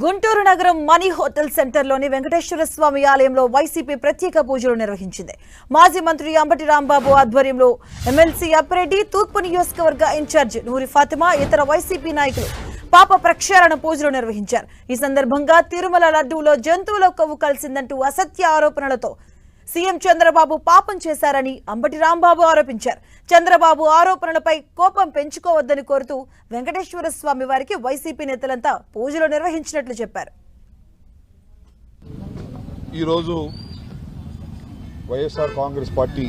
గుంటూరు నగరం మనీ హోటల్ సెంటర్లోని వెంకటేశ్వర స్వామి ఆలయంలో వైసీపీ ప్రత్యేక పూజలు నిర్వహించింది. మాజీ మంత్రి అంబటి రాంబాబు ఆధ్వర్యంలో ఎమ్మెల్సీ అప్పిరెడ్డి తూర్పు నియోజకవర్గ ఇన్ఛార్జ్ నూరి ఫాతిమా ఇతర వైసీపీ నాయకులు పాప ప్రక్షాళన పూజలు నిర్వహించారు. ఈ సందర్భంగా తిరుమల లడ్డూలో జంతువుల కొవ్వు కలిసిందంటూ అసత్య ఆరోపణలతో సీఎం చంద్రబాబు పాపం చేశారని అంబటి రాంబాబు ఆరోపించారు. చంద్రబాబు ఆరోపణలపై కోపం పెంచుకోవద్దని కోరుతూ వెంకటేశ్వర స్వామి వారికి వైసీపీ నేతలంతా పూజలు నిర్వహించినట్లు చెప్పారు. ఈరోజు వైఎస్ఆర్ కాంగ్రెస్ పార్టీ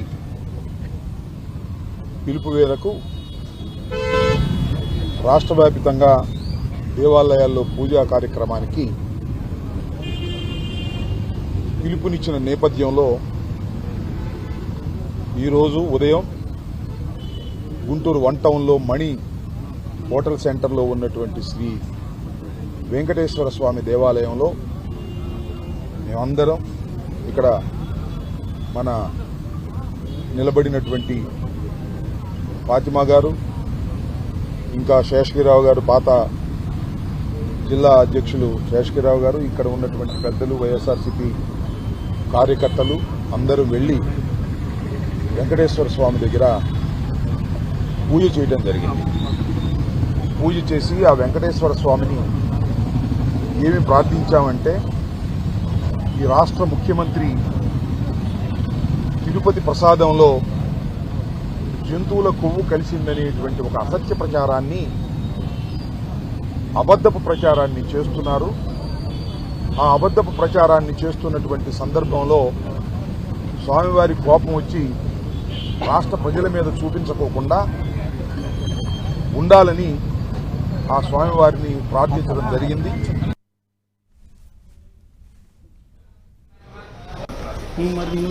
పిలుపు మేరకు రాష్ట్ర వ్యాపితంగా దేవాలయాల్లో పూజా కార్యక్రమానికి పిలుపునిచ్చిన నేపథ్యంలో ఈరోజు ఉదయం గుంటూరు వన్ టౌన్లో మణి హోటల్ సెంటర్లో ఉన్నటువంటి శ్రీ వెంకటేశ్వర స్వామి దేవాలయంలో మేమందరం ఇక్కడ మన నిలబడినటువంటి ఫాతిమా గారు ఇంకా శేషగిరిరావు గారు పాత జిల్లా అధ్యక్షులు శేషగిరావు గారు ఇక్కడ ఉన్నటువంటి పెద్దలు వైఎస్ఆర్సీపీ కార్యకర్తలు అందరూ వెళ్ళి వెంకటేశ్వర స్వామి దగ్గర పూజ చేయడం జరిగింది. పూజ చేసి ఆ వెంకటేశ్వర స్వామిని ఏమి ప్రార్థించామంటే ఈ రాష్ట్ర ముఖ్యమంత్రి తిరుపతి ప్రసాదంలో జంతువుల కొవ్వు కలిసిందనేటువంటి ఒక అసత్య ప్రచారాన్ని అబద్ధపు ప్రచారాన్ని చేస్తున్నారు. ఆ అబద్ధపు ప్రచారాన్ని చేస్తున్నటువంటి సందర్భంలో స్వామివారి కోపం వచ్చి రాష్ట్ర ప్రజల మీద చూపించుకోకుండా ఉండాలని ఆ స్వామివారిని ప్రార్థించడం జరిగింది. మరి